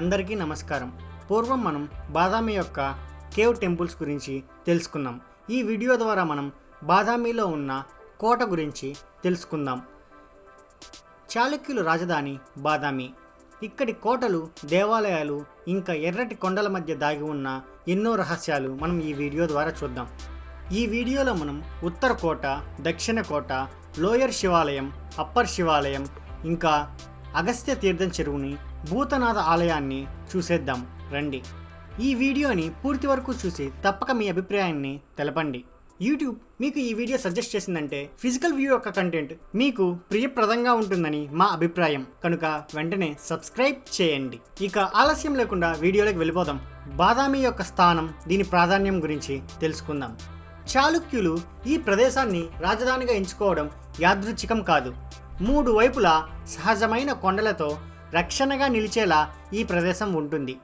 అందరికీ నమస్కారం. పూర్వం మనం బాదామి యొక్క కేవ్ టెంపుల్స్ గురించి తెలుసుకున్నాం. ఈ వీడియో ద్వారా మనం బాదామిలో ఉన్న కోట గురించి తెలుసుకుందాం. చాళుక్యుల రాజధాని బాదామి. ఇక్కడి కోటలు దేవాలయాలు ఇంకా ఎర్రటి కొండల మధ్య దాగి ఉన్న ఎన్నో రహస్యాలు మనం ఈ వీడియో ద్వారా చూద్దాం. ఈ వీడియోలో మనం ఉత్తర కోట దక్షిణ కోట లోయర్ శివాలయం అప్పర్ శివాలయం ఇంకా అగస్త్య తీర్థం చెరువుని భూతనాథ ఆలయాన్ని చూసేద్దాం రండి. ఈ వీడియోని పూర్తి వరకు చూసి తప్పక మీ అభిప్రాయాన్ని తెలపండి. యూట్యూబ్ మీకు ఈ వీడియో సజెస్ట్ చేసిందంటే ఫిజికల్ వ్యూ యొక్క కంటెంట్ మీకు ప్రియప్రదంగా ఉంటుందని మా అభిప్రాయం. కనుక వెంటనే సబ్స్క్రైబ్ చేయండి. ఇక ఆలస్యం లేకుండా వీడియోలోకి వెళ్ళిపోదాం. బాదామి యొక్క స్థానం దీని ప్రాధాన్యం గురించి తెలుసుకుందాం. చాళుక్యులు ఈ ప్రదేశాన్ని రాజధానిగా ఎంచుకోవడం యాదృచ్ఛికం కాదు. మూడు వైపులా సహజమైన కొండలతో రక్షణగా నిలిచేలా ఈ ప్రదేశం ఉంటుంది.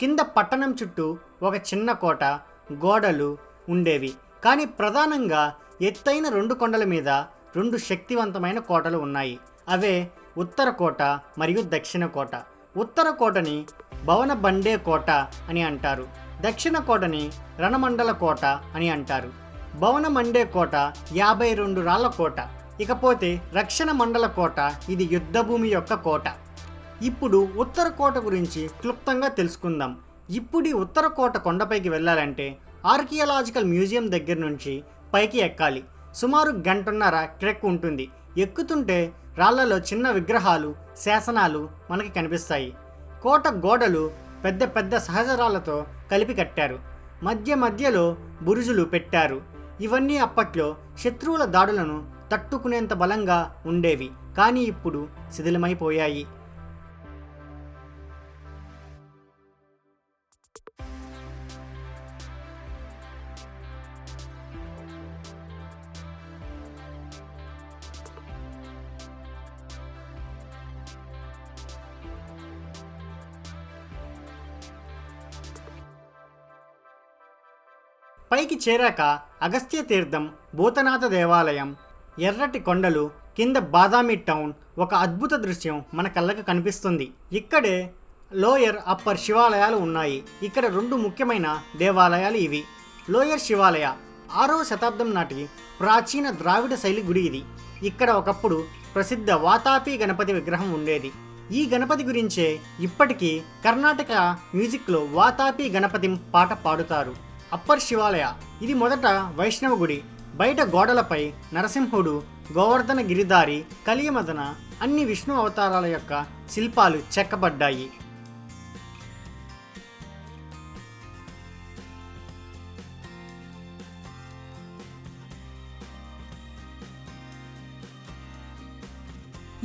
కింద పట్టణం చుట్టూ ఒక చిన్న కోట గోడలు ఉండేవి. కానీ ప్రధానంగా ఎత్తైన రెండు కొండల మీద రెండు శక్తివంతమైన కోటలు ఉన్నాయి. అవే ఉత్తర కోట మరియు దక్షిణ కోట. ఉత్తర కోటని భవన బండే కోట అని అంటారు. దక్షిణ కోటని రణమండల కోట అని అంటారు. భవన మండే కోట యాభై రెండు రాళ్ళ కోట. ఇకపోతే రక్షణ మండల కోట ఇది యుద్ధభూమి యొక్క కోట. ఇప్పుడు ఉత్తర కోట గురించి క్లుప్తంగా తెలుసుకుందాం. ఇప్పుడు ఈ ఉత్తర కోట కొండపైకి వెళ్ళాలంటే ఆర్కియలాజికల్ మ్యూజియం దగ్గర నుంచి పైకి ఎక్కాలి. సుమారు గంటన్నర ట్రెక్ ఉంటుంది. ఎక్కుతుంటే రాళ్ళలో చిన్న విగ్రహాలు శాసనాలు మనకి కనిపిస్తాయి. కోట గోడలు పెద్ద పెద్ద సహజరాలతో కలిపి కట్టారు. మధ్య మధ్యలో బురుజులు పెట్టారు. ఇవన్నీ అప్పట్లో శత్రువుల దాడులను తట్టుకునేంత బలంగా ఉండేవి. కానీ ఇప్పుడు శిథిలమైపోయాయి. పైకి చేరాక అగస్త్య తీర్థం భూతనాథ దేవాలయం ఎర్రటి కొండలు కింద బాదామి టౌన్ ఒక అద్భుత దృశ్యం మన కళ్ళకు కనిపిస్తుంది. ఇక్కడే లోయర్ అప్పర్ శివాలయాలు ఉన్నాయి. ఇక్కడ రెండు ముఖ్యమైన దేవాలయాలు ఇవి. లోయర్ శివాలయ ఆరవ శతాబ్దం నాటి ప్రాచీన ద్రావిడ శైలి గుడి ఇది. ఇక్కడ ఒకప్పుడు ప్రసిద్ధ వాతాపి గణపతి విగ్రహం ఉండేది. ఈ గణపతి గురించే ఇప్పటికీ కర్ణాటక మ్యూజిక్లో వాతాపి గణపతి పాట పాడుతారు. అప్పర్ శివాలయ. ఇది మొదట వైష్ణవ గుడి బయట గోడలపై నరసింహుడు గోవర్ధన గిరిధారి కలియమదన అన్ని విష్ణు అవతారాల యొక్క శిల్పాలు చెక్కబడ్డాయి.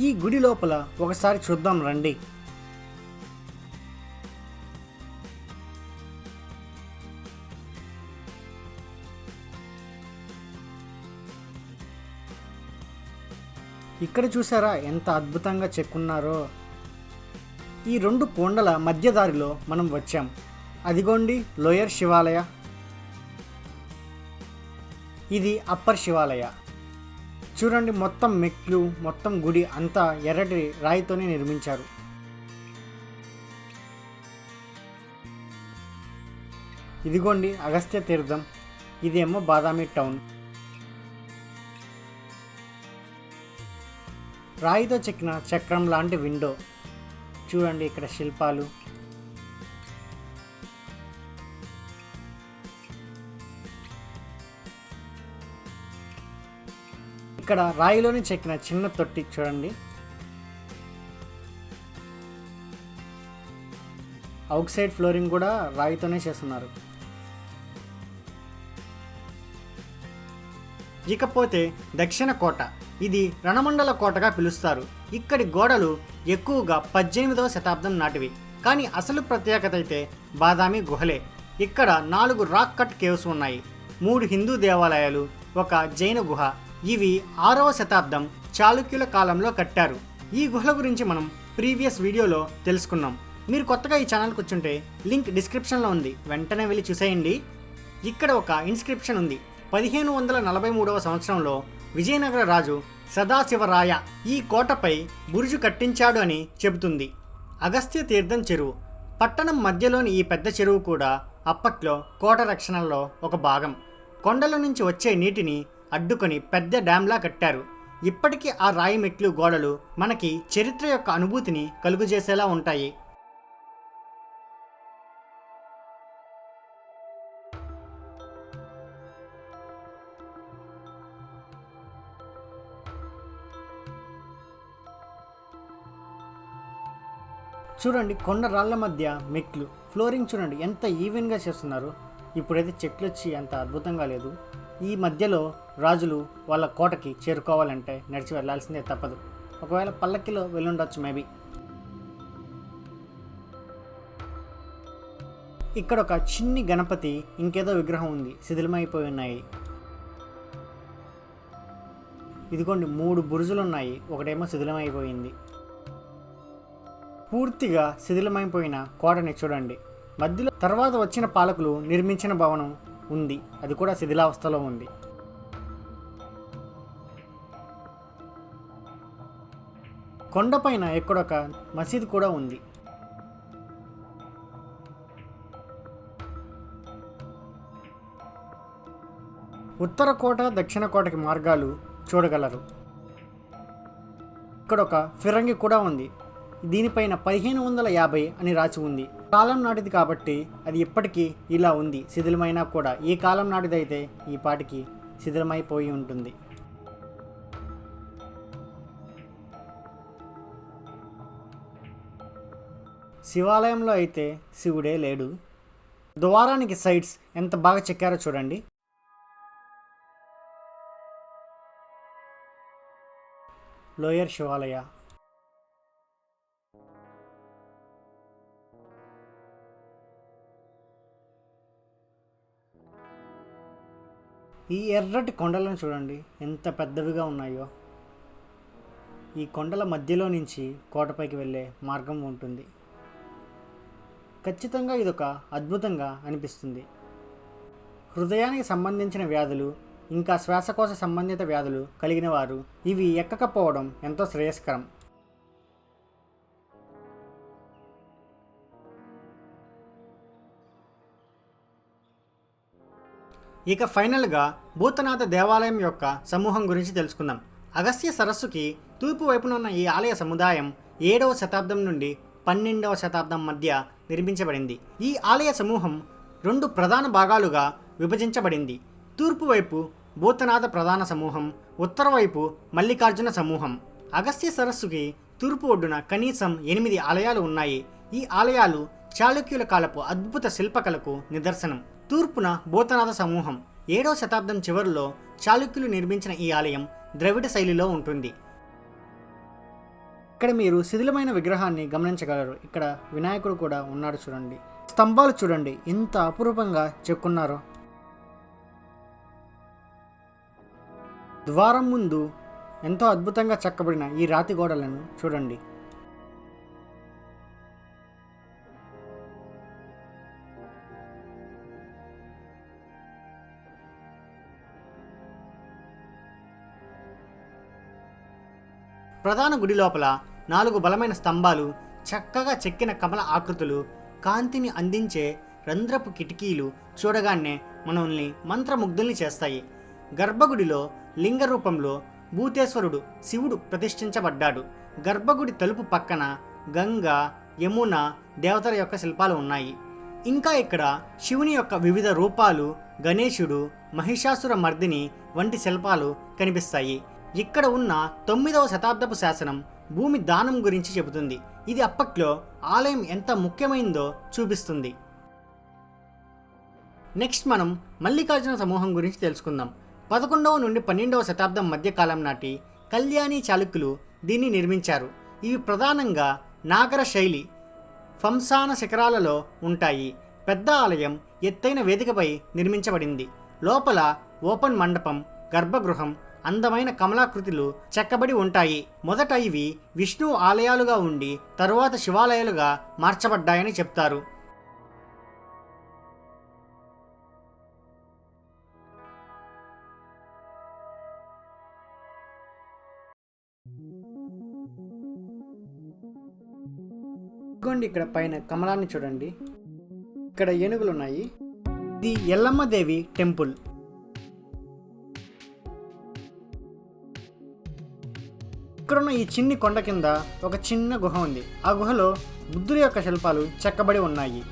ఈ గుడి లోపల ఒకసారి చూద్దాం రండి. ఇక్కడ చూసారా ఎంత అద్భుతంగా చెక్కున్నారో? ఈ రెండు కొండల మధ్యదారిలో మనం వచ్చాం. అదిగోండి లోయర్ శివాలయ. ఇది అప్పర్ శివాలయ. చూడండి మొత్తం మెట్లు మొత్తం గుడి అంతా ఎర్రటి రాయితోనే నిర్మించారు. ఇదిగోండి అగస్త్య తీర్థం. ఇదేమో బాదామి టౌన్. రాయితో చెక్కిన చక్రం లాంటి విండో చూడండి ఇక్కడ శిల్పాలు. ఇక్కడ రాయిలోని చెక్కిన చిన్న తొట్టి చూడండి. అవుట్ సైడ్ ఫ్లోరింగ్ కూడా రాయితోనే చేస్తున్నారు. ఇకపోతే దక్షిణ కోట. ఇది రణమండల కోటగా పిలుస్తారు. ఇక్కడి గోడలు ఎక్కువగా పద్దెనిమిదవ శతాబ్దం నాటివి. కానీ అసలు ప్రత్యేకత అయితే బాదామి గుహలే. ఇక్కడ నాలుగు రాక్ కట్ కేవ్స్ ఉన్నాయి. మూడు హిందూ దేవాలయాలు ఒక జైన గుహ. ఇవి ఆరవ శతాబ్దం చాళుక్యుల కాలంలో కట్టారు. ఈ గుహల గురించి మనం ప్రీవియస్ వీడియోలో తెలుసుకున్నాం. మీరు కొత్తగా ఈ ఛానల్కి వచ్చుంటే లింక్ డిస్క్రిప్షన్లో ఉంది. వెంటనే వెళ్ళి చూసేయండి. ఇక్కడ ఒక ఇన్స్క్రిప్షన్ ఉంది. పదిహేను వందల నలభై మూడవ సంవత్సరంలో విజయనగర రాజు సదాశివరాయ ఈ కోటపై బురుజు కట్టించాడు అని చెబుతుంది. అగస్త్య తీర్థం చెరువు. పట్టణం మధ్యలోని ఈ పెద్ద చెరువు కూడా అప్పట్లో కోట రక్షణలో ఒక భాగం. కొండల నుంచి వచ్చే నీటిని అడ్డుకొని పెద్ద డ్యాంలా కట్టారు. ఇప్పటికీ ఆ రాయి మెట్లు గోడలు మనకి చరిత్ర యొక్క అనుభూతిని కలుగజేసేలా ఉంటాయి. చూడండి కొండ రాళ్ళ మధ్య మెట్లు. ఫ్లోరింగ్ చూడండి ఎంత ఈవెన్గా చేస్తున్నారు. ఇప్పుడైతే చెట్లు వచ్చి అంత అద్భుతంగా లేదు. ఈ మధ్యలో రాజులు వాళ్ళ కోటకి చేరుకోవాలంటే నడిచి వెళ్ళాల్సిందే తప్పదు. ఒకవేళ పల్లకిలో వెళ్ళుండొచ్చు మేబీ ఇక్కడ ఒక చిన్ని గణపతి ఇంకేదో విగ్రహం ఉంది. శిథిలమైపోయి ఉన్నాయి. ఇదిగోండి మూడు బురుజులు ఉన్నాయి ఒకటేమో శిథిలమైపోయింది. పూర్తిగా శిథిలమైపోయిన కోటని చూడండి. మధ్యలో తర్వాత వచ్చిన పాలకులు నిర్మించిన భవనం ఉంది. అది కూడా శిథిలావస్థలో ఉంది. కొండపైన ఎక్కడొక మసీదు కూడా ఉంది. ఉత్తర కోట దక్షిణ కోటకి మార్గాలు చూడగలరు. ఇక్కడ ఒక ఫిరంగి కూడా ఉంది. దీనిపైన పదిహేను వందల యాభై అని రాసి ఉంది. కాలం నాటిది కాబట్టి అది ఇప్పటికీ ఇలా ఉంది. శిథిలమైనా కూడా ఈ కాలం నాటిదైతే ఈ పాటికి శిథిలమైపోయి ఉంటుంది. శివాలయంలో అయితే శివుడే లేడు. ద్వారానికి సైడ్స్ ఎంత బాగా చెక్కారో చూడండి. లోయర్ శివాలయ. ఈ ఎర్రటి కొండలను చూడండి. ఎంత పెద్దవిగా ఉన్నాయో. ఈ కొండల మధ్యలో నుంచి కోటపైకి వెళ్ళే మార్గం ఉంటుంది. ఖచ్చితంగా ఇదొక అద్భుతంగా అనిపిస్తుంది. హృదయానికి సంబంధించిన వ్యాధులు ఇంకా శ్వాసకోశ సంబంధిత వ్యాధులు కలిగిన వారు ఇవి ఎక్కకపోవడం ఎంతో శ్రేయస్కరం. ఇక ఫైనల్గా భూతనాథ దేవాలయం యొక్క సమూహం గురించి తెలుసుకుందాం. అగస్త్య సరస్సుకి తూర్పు వైపున ఉన్న ఈ ఆలయ సముదాయం ఏడవ శతాబ్దం నుండి పన్నెండవ శతాబ్దం మధ్య నిర్మించబడింది. ఈ ఆలయ సమూహం రెండు ప్రధాన భాగాలుగా విభజించబడింది. తూర్పు వైపు భూతనాథ ప్రధాన సమూహం ఉత్తర వైపు మల్లికార్జున సమూహం. అగస్త్య సరస్సుకి తూర్పు ఒడ్డున కనీసం ఎనిమిది ఆలయాలు ఉన్నాయి. ఈ ఆలయాలు చాళుక్యుల కాలపు అద్భుత శిల్పకళకు నిదర్శనం. తూర్పున భూతనాథ సమూహం. ఏడవ శతాబ్దం చివరిలో చాళుక్యులు నిర్మించిన ఈ ఆలయం ద్రవిడ శైలిలో ఉంటుంది. ఇక్కడ మీరు శిథిలమైన విగ్రహాన్ని గమనించగలరు. ఇక్కడ వినాయకుడు కూడా ఉన్నాడు చూడండి. స్తంభాలు చూడండి. ఎంత అపురూపంగా చెక్కున్నారో. ద్వారం ముందు ఎంతో అద్భుతంగా చెక్కబడిన ఈ రాతి గోడలను చూడండి. ప్రధాన గుడి లోపల నాలుగు బలమైన స్తంభాలు చక్కగా చెక్కిన కమల ఆకృతులు కాంతిని అందించే రంధ్రపు కిటికీలు చూడగానే మనల్ని మంత్రముగ్ధుల్ని చేస్తాయి. గర్భగుడిలో లింగ రూపంలో భూతేశ్వరుడు శివుడు ప్రతిష్ఠించబడ్డాడు. గర్భగుడి తలుపు పక్కన గంగ యమున దేవతల యొక్క శిల్పాలు ఉన్నాయి. ఇంకా ఇక్కడ శివుని యొక్క వివిధ రూపాలు గణేశుడు మహిషాసుర మర్దిని వంటి శిల్పాలు కనిపిస్తాయి. ఇక్కడ ఉన్న తొమ్మిదవ శతాబ్దపు శాసనం భూమి దానం గురించి చెబుతుంది. ఇది అప్పట్లో ఆలయం ఎంత ముఖ్యమైందో చూపిస్తుంది. నెక్స్ట్ మనం మల్లికార్జున సమూహం గురించి తెలుసుకుందాం. పదకొండవ నుండి పన్నెండవ శతాబ్దం మధ్యకాలం నాటి కళ్యాణి చాళుక్యులు దీన్ని నిర్మించారు. ఇవి ప్రధానంగా నాగర శైలి ఫంసాన శిఖరాలలో ఉంటాయి. పెద్ద ఆలయం ఎత్తైన వేదికపై నిర్మించబడింది. లోపల ఓపెన్ మండపం గర్భగృహం అందమైన కమలాకృతులు చెక్కబడి ఉంటాయి. మొదట ఇవి విష్ణు ఆలయాలుగా ఉండి తరువాత శివాలయాలుగా మార్చబడ్డాయని చెప్తారు. ఇదిగోండి ఇక్కడ పైన కమలాన్ని చూడండి. ఇక్కడ ఏనుగులు ఉన్నాయి ఇది ఎల్లమ్మ దేవి టెంపుల్. ఇక్కడున్న ఈ చిన్ని కొండ కింద ఒక చిన్న గుహ ఉంది. ఆ గుహలో బుద్ధుడి యొక్క శిల్పాలు చెక్కబడి ఉన్నాయి.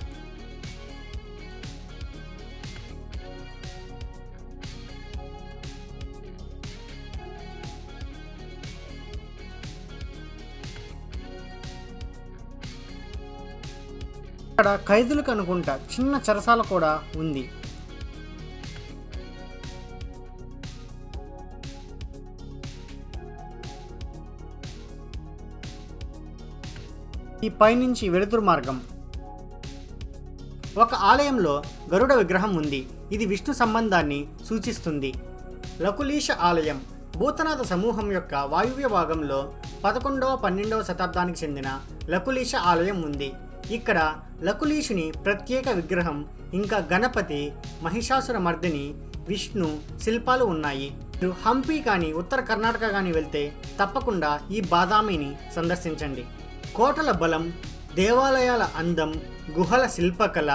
ఇక్కడ ఖైదులకు అనుకుంటా చిన్న చెరసాల కూడా ఉంది. ఈ పైనుంచి వెలుతురు మార్గం. ఒక ఆలయంలో గరుడ విగ్రహం ఉంది. ఇది విష్ణు సంబంధాన్ని సూచిస్తుంది. లకులీష ఆలయం భూతనాథ సమూహం యొక్క వాయువ్య భాగంలో పదకొండవ పన్నెండవ శతాబ్దానికి చెందిన లకులీష ఆలయం ఉంది. ఇక్కడ లకులీషుని ప్రత్యేక విగ్రహం ఇంకా గణపతి మహిషాసుర మర్దిని విష్ణు శిల్పాలు ఉన్నాయి. మీరు హంపి కానీ ఉత్తర కర్ణాటక కానీ వెళ్తే తప్పకుండా ఈ బాదామిని సందర్శించండి. కోటల బలం దేవాలయాల అందం గుహల శిల్పకళ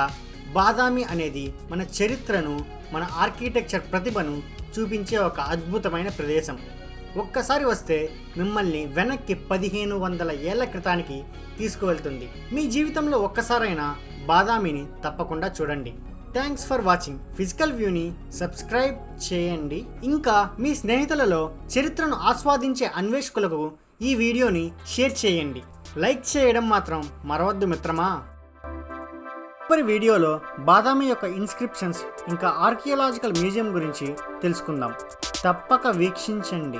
బాదామి అనేది మన చరిత్రను మన ఆర్కిటెక్చర్ ప్రతిభను చూపించే ఒక అద్భుతమైన ప్రదేశం. ఒక్కసారి వస్తే మిమ్మల్ని వెనక్కి పదిహేను వందల ఏళ్ళ క్రితానికి తీసుకువెళ్తుంది. మీ జీవితంలో ఒక్కసారైనా బాదామిని తప్పకుండా చూడండి. Thanks for watching. ఫిజికల్ వ్యూని సబ్స్క్రైబ్ చేయండి. ఇంకా మీ స్నేహితులలో చరిత్రను ఆస్వాదించే అన్వేషకులకు ఈ వీడియోని షేర్ చేయండి. లైక్ చేయడం మాత్రం మరవద్దు మిత్రమా? తదుపరి వీడియోలో బాదామి యొక్క ఇన్స్క్రిప్షన్స్ ఇంకా ఆర్కియలాజికల్ మ్యూజియం గురించి తెలుసుకుందాం. తప్పక వీక్షించండి.